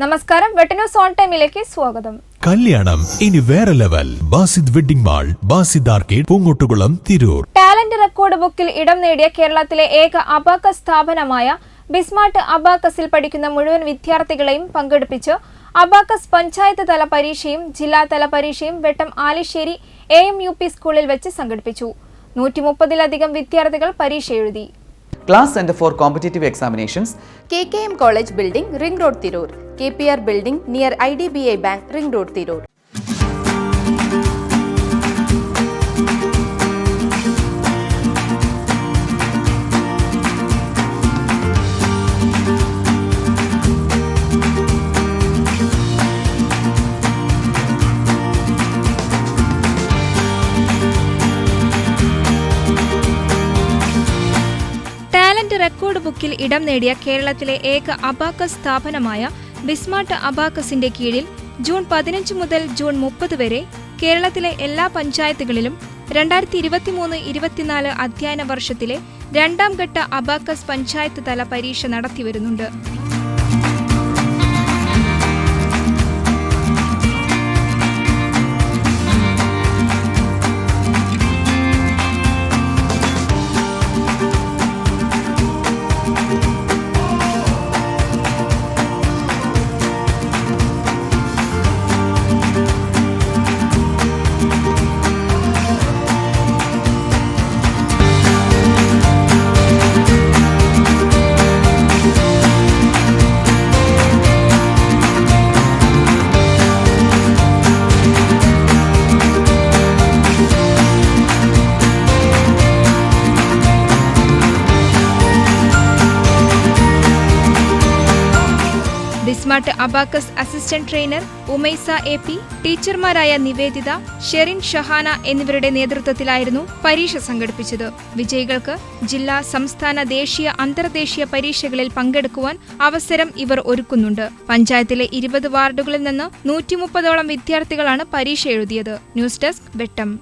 നമസ്കാരം. വെട്ടന്യൂസ് ഓൺ ടൈമിലേക്ക് സ്വാഗതം. കല്യാണം. ഇനി വേറെ level. Basid wedding mall Basid arcade Poongottukulam Tirur. Talent record ബുക്കിൽ ഇടം നേടിയ കേരളത്തിലെ ഏക അബാക്കസ് സ്ഥാപനമായ ബിസ്മാർട്ട് അബാക്കസിൽ പഠിക്കുന്ന മുഴുവൻ വിദ്യാർത്ഥികളെയും പങ്കെടുപ്പിച്ച് അബാക്കസ് പഞ്ചായത്ത് തല പരീക്ഷയും ജില്ലാതല പരീക്ഷയും Vettom Alissery A M U P സ്കൂളിൽ വെച്ച് സംഘടിപ്പിച്ചു. നൂറ്റി മുപ്പതിലധികം വിദ്യാർത്ഥികൾ പരീക്ഷ എഴുതി class centre for competitive examinations K K M college building ring road Tirur K P R building near I D B I bank ring road Tirur talent record ബുക്കിൽ ഇടം നേടിയ കേരളത്തിലെ ഏക അബാക്കസ് സ്ഥാപനമായ ബിസ്മാർട്ട് അബാക്കസിന്റെ കീഴിൽ ജൂൺ പതിനഞ്ച് മുതൽ ജൂൺ മുപ്പത് വരെ കേരളത്തിലെ എല്ലാ പഞ്ചായത്തുകളിലും രണ്ടായിരത്തി ഇരുപത്തിമൂന്ന് ഇരുപത്തിനാല് അധ്യയന വർഷത്തിലെ രണ്ടാം ഘട്ട അബാക്കസ് പഞ്ചായത്ത് തല പരീക്ഷ നടത്തിവരുന്നുണ്ട്. B Smart abacus assistant trainer Umaisa A P ടീച്ചർമാരായ Nivedita Sherin Shahana എന്നിവരുടെ നേതൃത്വത്തിലായിരുന്നു പരീക്ഷ സംഘടിപ്പിച്ചത്. വിജയികൾക്ക് ജില്ലാ സംസ്ഥാന ദേശീയ അന്തർദേശീയ പരീക്ഷകളിൽ പങ്കെടുക്കുവാൻ അവസരം ഇവർ ഒരുക്കുന്നുണ്ട്. പഞ്ചായത്തിലെ ഇരുപത് വാർഡുകളിൽ നിന്ന് നൂറ്റിമുപ്പതോളം വിദ്യാർത്ഥികളാണ് പരീക്ഷ എഴുതിയത്. News desk Vettom.